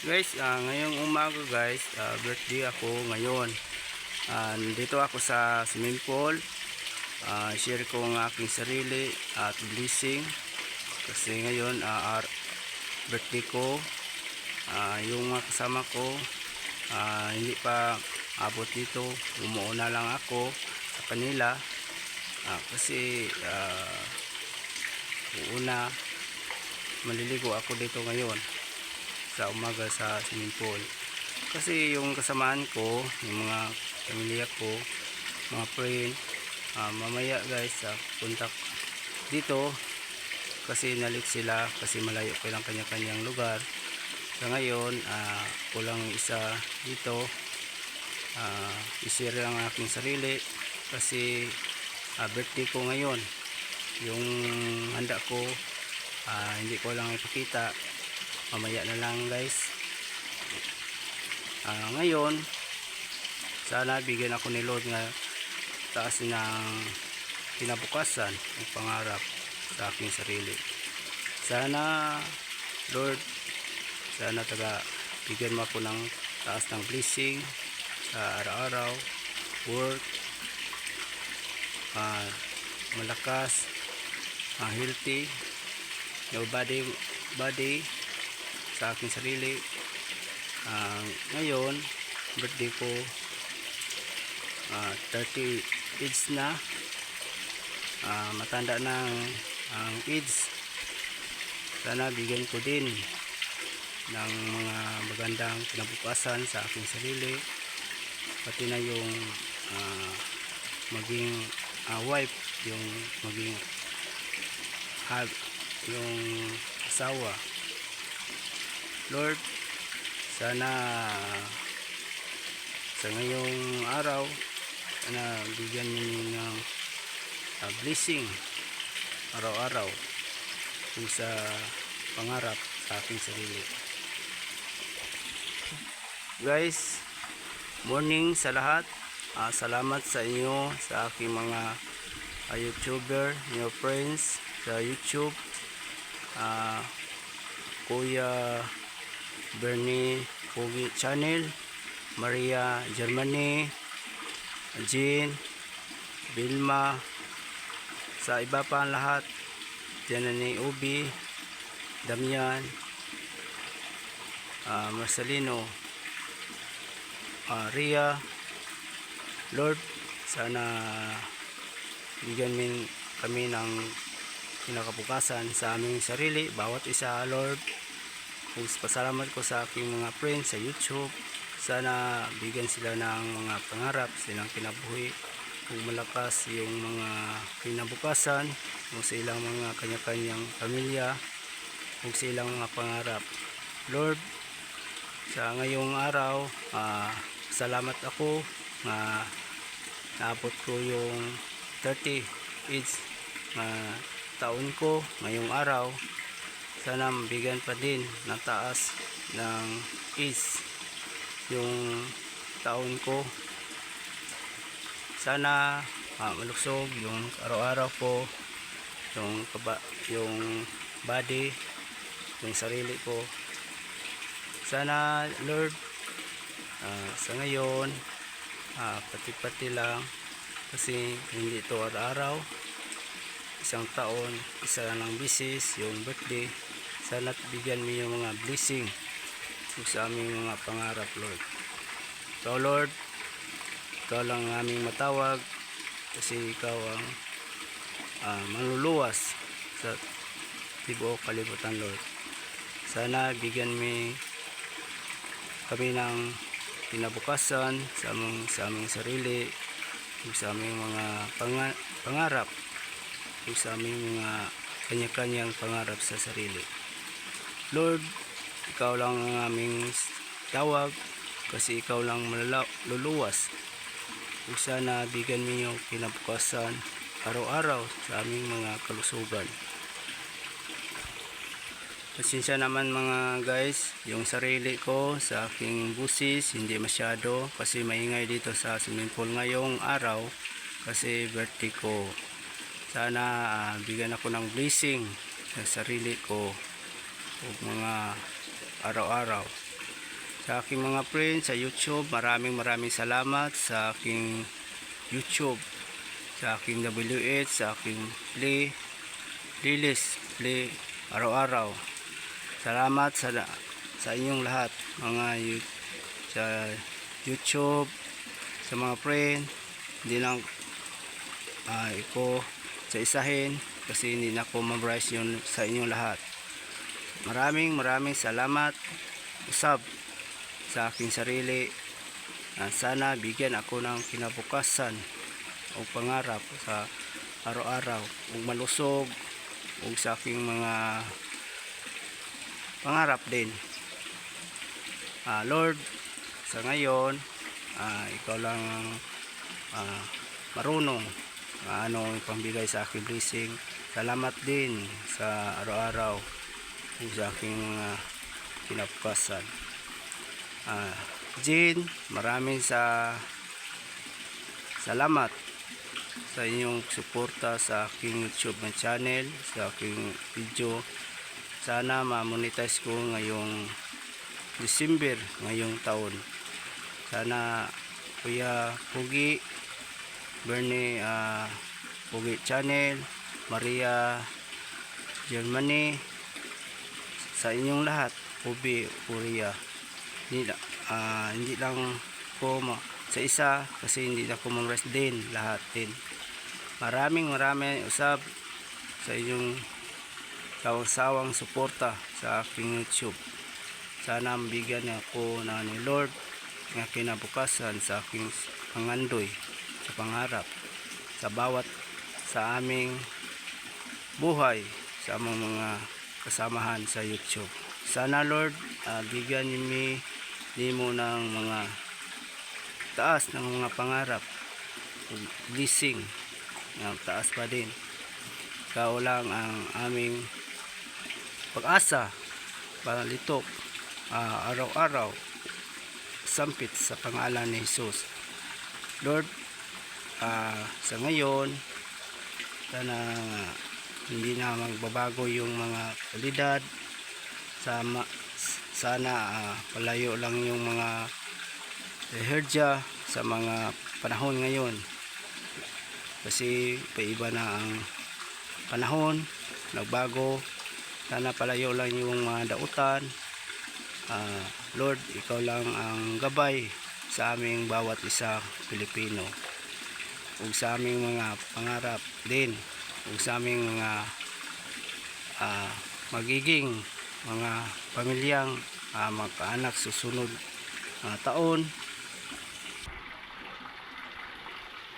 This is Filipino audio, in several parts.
Guys, ah, ngayong umaga guys, ah, birthday ako ngayon. Ah, nandito ako sa swimming pool. Ah, share ko ang aking sarili at blessing. Kasi ngayon, ar- birthday ko. Ah, yung mga kasama ko, ah, hindi pa abot dito. Umuuna lang ako sa kanila. Ah, kasi, ah, uuna, maliligo ako dito ngayon sa umaga sa swimming pool. Kasi yung kasamaan ko, yung mga pamilya ko, mga friend, ah, mamaya guys, sa punta dito kasi nalit sila kasi malayo pa lang kanya-kanyang lugar. Sa ngayon, ah, kulang isa dito. Ah, isir lang ang aking sarili kasi ah, birthday ko ngayon. Yung handa ko, ah, hindi ko lang ipakita mamaya na lang guys. Ah, ngayon sana bigyan ako ni Lord nga taas ng kinabukasan ng pangarap sa aking sarili. Sana Lord sana taga bigyan mo ako ng taas ng blessing sa araw-araw work ah, malakas ah, healthy your body body sa aking sarili. Ah, ngayon birthday ko ah, 30 age na. Ah, matanda ng ang age sana bigyan ko din ng mga magandang kinabukasan sa aking sarili. Pati na yung ah, maging ah, wife yung maging hub yung asawa Lord sana sa ngayong araw sana bigyan niyo ng ah, blessing araw-araw sa pangarap sa aking sarili. Guys morning sa lahat. Ah, salamat sa inyo sa aking mga ah, youtuber new friends sa youtube. Ah, kuya Bernie Pogi Channel, Maria Germany, Jean, Vilma, sa iba pa ang lahat, dyan na ni Ubi, Damian, ah, Marcelino, ah, Ria, Lord, sana bigyan min kami ng kinakabukasan sa aming sarili, bawat isa, Lord, kung pasalamat ko sa aking mga friends sa YouTube. Sana bigyan sila ng mga pangarap silang kinabuhi. Kung malakas yung mga kinabukasan kung sa ilang mga kanya-kanyang pamilya kung sa ilang mga pangarap. Lord sa ngayong araw ah, salamat ako na naabot ko yung 30 age na taon ko ngayong araw sana mabigyan pa din ng taas ng is yung taon ko. Sana ah, malusog yung araw-araw ko yung kaba, yung body yung sarili ko. Sana Lord ah, sa ngayon ah, pati-pati lang kasi hindi ito araw-araw isang taon isa lang bisis yung birthday. Sana bigyan mo yung mga blessing sa aming mga pangarap Lord. So Lord ikaw lang ang aming matawag kasi ikaw ang ah, manluluwas sa tibuok kalibutan Lord. Sana bigyan mo kami ng kinabukasan sa aming, sa aming sarili sa aming mga panga- pangarap kung sa aming mga kanya-kanyang pangarap sa sarili. Lord, ikaw lang ang aming tawag kasi ikaw lang malala- luluwas. Kung sana bigyan yung kinabukasan araw-araw sa aming mga kalusugan. Pasensya naman mga guys, yung sarili ko sa aking busis hindi masyado kasi maingay dito sa swimming pool ngayong araw kasi birthday sana ah, bigyan ako ng blessing sa sarili ko o mga araw-araw sa aking mga friends sa YouTube. Maraming maraming salamat sa aking YouTube, sa aking WH, sa aking play, playlist, play araw-araw. Salamat sa sa inyong lahat mga sa YouTube, sa mga friend. Hindi lang ah, ko sa isahin kasi hindi na ko memorize yun sa inyong lahat. Maraming maraming salamat usab sa aking sarili. Sana bigyan ako ng kinabukasan o pangarap sa araw-araw ug malusog ug sa aking mga pangarap din. Ah, Lord, sa ngayon, ah, ikaw lang ang ah, marunong ano ang pambigay sa aking blessing. Salamat din sa araw-araw sa aking mga kinabukasan. Ah, Jean, maraming sa salamat sa inyong suporta sa aking YouTube channel, sa aking video. Sana ma-monetize ko ngayong December ngayong taon. Sana Kuya Pugi, Bernie ah, Pugi Channel, Maria Germany, sa inyong lahat, Pubi, Puria. Hindi, ah, hindi lang ko ma- sa isa kasi hindi na ko mamres din lahat din. Maraming maraming usab sa inyong sawang suporta sa aking YouTube. Sana mabigyan ako na ni Lord nga kinabukasan sa aking pangandoy sa pangarap sa bawat sa aming buhay sa among mga kasamahan sa YouTube. Sana Lord, ah, bigyan niyo mi nimo ng mga taas ng mga pangarap blessing ng taas pa din. Ikaw lang ang aming pag-asa panalitok ah, araw-araw sampit sa pangalan ni Jesus. Lord, ah, sa ngayon, sana hindi na magbabago yung mga kalidad. Sama, sana ah, palayo lang yung mga herja sa mga panahon ngayon. Kasi paiba na ang panahon, nagbago. Sana palayo lang yung mga dautan. Ah, Lord, ikaw lang ang gabay sa aming bawat isa Pilipino. Ug sa aming mga pangarap din. Ug sa aming mga ah, magiging mga pamilyang ah, magkaanak susunod ah, taon.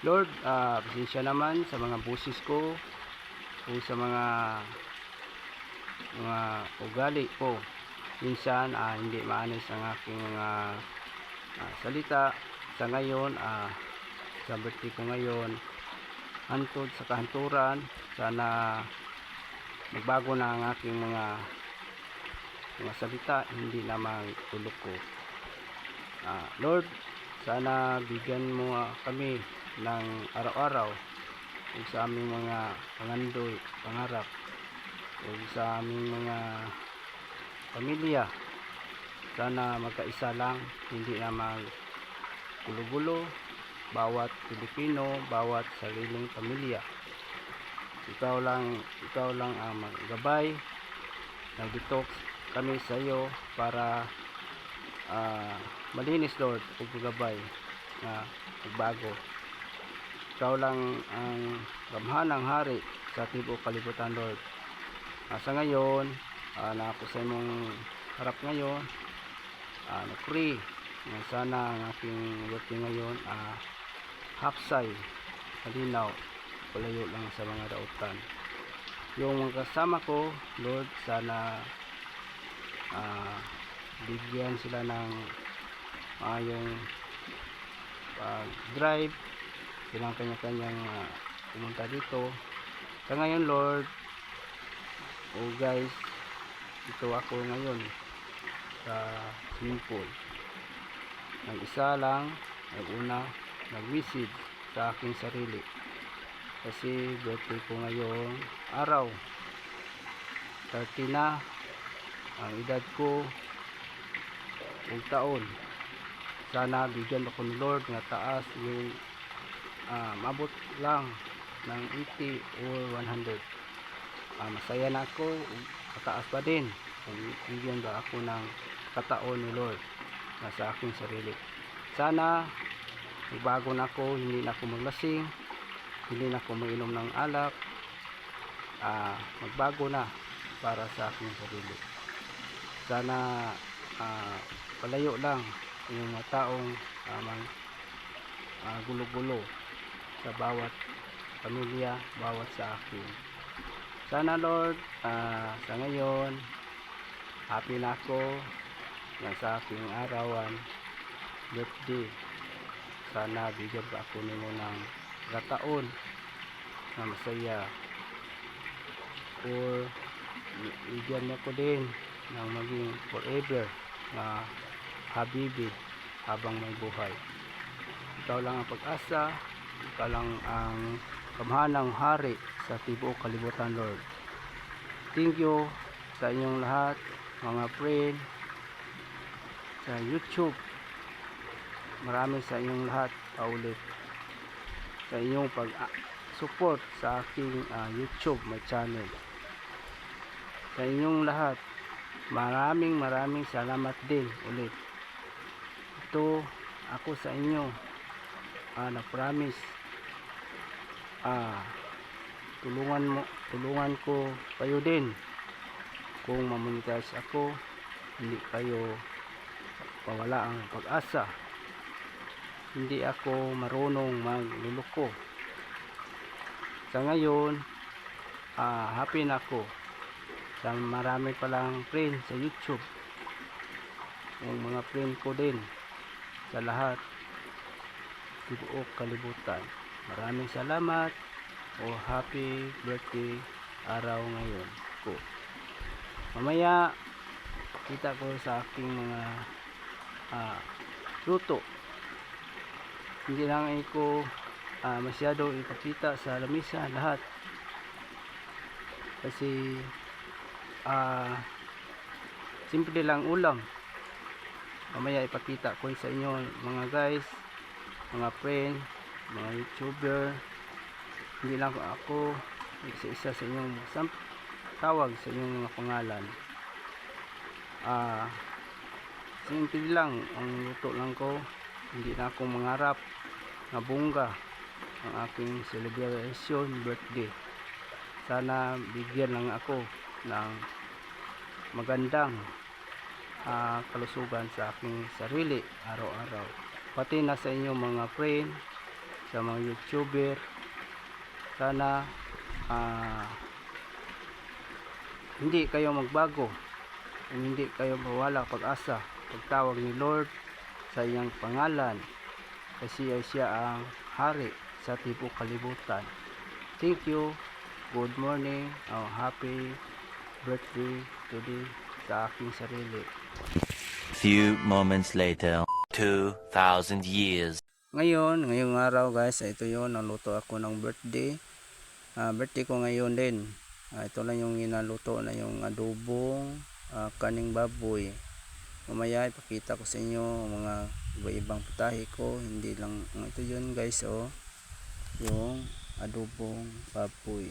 Lord, ah, pasensya naman sa mga busis ko o sa mga mga ugali ko minsan ah, hindi maanis ang aking mga ah, salita sa ngayon ah, sa birthday ko ngayon. Hantod sa kahanturan. Sana magbago na ang aking mga mga salita. Hindi lamang tulog ko. Ah, Lord sana bigyan mo ah, kami ng araw-araw sa aming mga pangandoy pangarap sa aming mga pamilya. Sana magkaisa lang. Hindi na mag gulo-gulo bawat Pilipino bawat sariling pamilya. Ikaw lang ikaw lang ang maggabay. Nag-detox kami sa iyo para ah, malinis Lord ug gabay na magbago. Ikaw lang ang gamhanang hari sa tibok kalibutan Lord. Ah, sa ngayon uh, na ako sa imong harap ngayon. Uh, na sana ang aking birthday ngayon uh, hapsay malinaw palayo lang sa mga dautan yung mga kasama ko Lord sana ah, bigyan sila ng maayong pag-drive silang kanya-kanyang ah, pumunta dito. Sa ngayon Lord oh guys ito ako ngayon sa swimming pool. Nag isa lang nag-una nag-visit sa aking sarili kasi birthday ko ngayong araw 30 na ang edad ko ug taon. Sana bigyan ako ni Lord nga taas yung ah, mabot lang ng 80 or 100. Ah, masaya na ako mataas pa din kung bigyan ba ako ng kataon ni Lord na sa aking sarili. Sana magbago na ako, hindi na ako maglasing, hindi na ako mainom ng alak, ah, magbago na para sa aking sarili. Sana ah, palayo lang yung mga taong ah, mang ah, gulo-gulo sa bawat pamilya, bawat sa akin. Sana Lord, ah, sa ngayon, happy na ako sa aking arawan, birthday. Sana bigyan pa ako nimo ng kataon na masaya or bigyan mo ko din ng maging forever na habibi habang may buhay. Ikaw lang ang pag-asa, ikaw lang ang kamhanang hari sa tibuok kalibutan Lord. Thank you sa inyong lahat, mga friend, sa YouTube. Maraming sa inyong lahat, paulit. Sa inyong pag-support sa aking ah, YouTube, my channel. Sa inyong lahat, maraming maraming salamat din ulit. Ito, ako sa inyo, ah, na-promise, ah, tulungan mo, tulungan ko kayo din. Kung mamonetize ako, hindi kayo pawala ang pag-asa. Hindi ako marunong magluluko. Sa ngayon, ah, happy na ako. Sa marami palang friend sa YouTube. Yung mga friend ko din sa lahat. Tibuok kalibutan. Maraming salamat o happy birthday araw ngayon ko. Mamaya kita ko sa aking mga ah, luto. Hindi lang ko ah, masyado ipakita sa lamisa lahat. Kasi ah simple lang ulam. Mamaya ipakita ko sa inyo mga guys, mga friend, mga YouTuber. Hindi lang ako isa-isa sa inyong tawag sa inyong mga pangalan. Ah, simple lang ang luto lang ko. Hindi na ako mangarap na bungga ang aking celebration birthday. Sana bigyan lang ako ng magandang ah, kalusugan sa aking sarili araw-araw. Pati na sa inyong mga friend, sa mga YouTuber, sana ah, hindi kayo magbago hindi kayo mawala pag-asa pagtawag ni Lord sa iyang pangalan kasi ay siya ang hari sa tibok kalibutan thank you good morning oh, happy birthday today sa aking sarili Few moments later, 2,000 years. Ngayon, ngayong araw guys, ito yon naluto ako ng birthday. Ah, birthday ko ngayon din. Ah, ito lang yung inaluto na yung adobong ah, kaning baboy. Mamaya ipakita ko sa inyo mga iba-ibang putahe ko. Hindi lang, ito yun guys oh. Yung adobong baboy.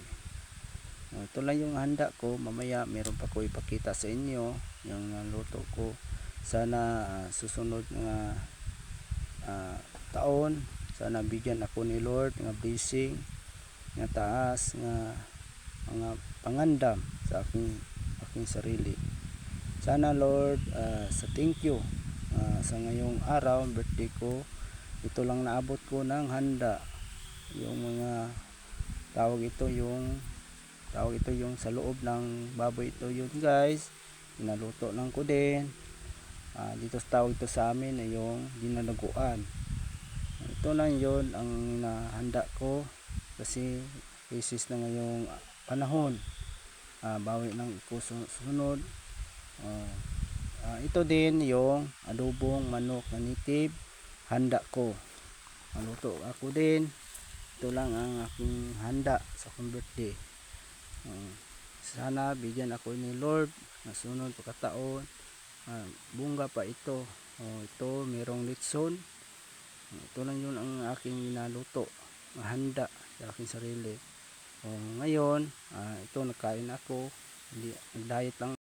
Ah, ito lang yung handa ko. Mamaya meron pa ko ipakita sa inyo yung naluto ko. Sana ah, susunod nga ah, taon sana bigyan ako ni Lord nga blessing nga taas nga mga pangandam sa aking aking sarili sana Lord ah, sa thank you ah, sa ngayong araw birthday ko ito lang naabot ko ng handa. Yung mga tawag ito yung tawag ito yung sa loob ng baboy ito. Yun guys inaluto lang ko din. Ah, dito tawag ito sa amin ay yung dinalaguan ito lang yon ang nahanda ko kasi basis na ngayong panahon. Ah, bawi ng ikusunod Ah, ah, ito din yung adobong manok na native handa ko maluto ako din ito lang ang aking handa sa akong birthday Ah, sana bigyan ako ni Lord na sunod pagkataon ah, bunga pa ito Oh, ito, merong litson. Oh, ito lang yun ang aking naluto. Handa sa aking sarili. Oh, ngayon, ah, ito nagkain ako. Hindi, diet lang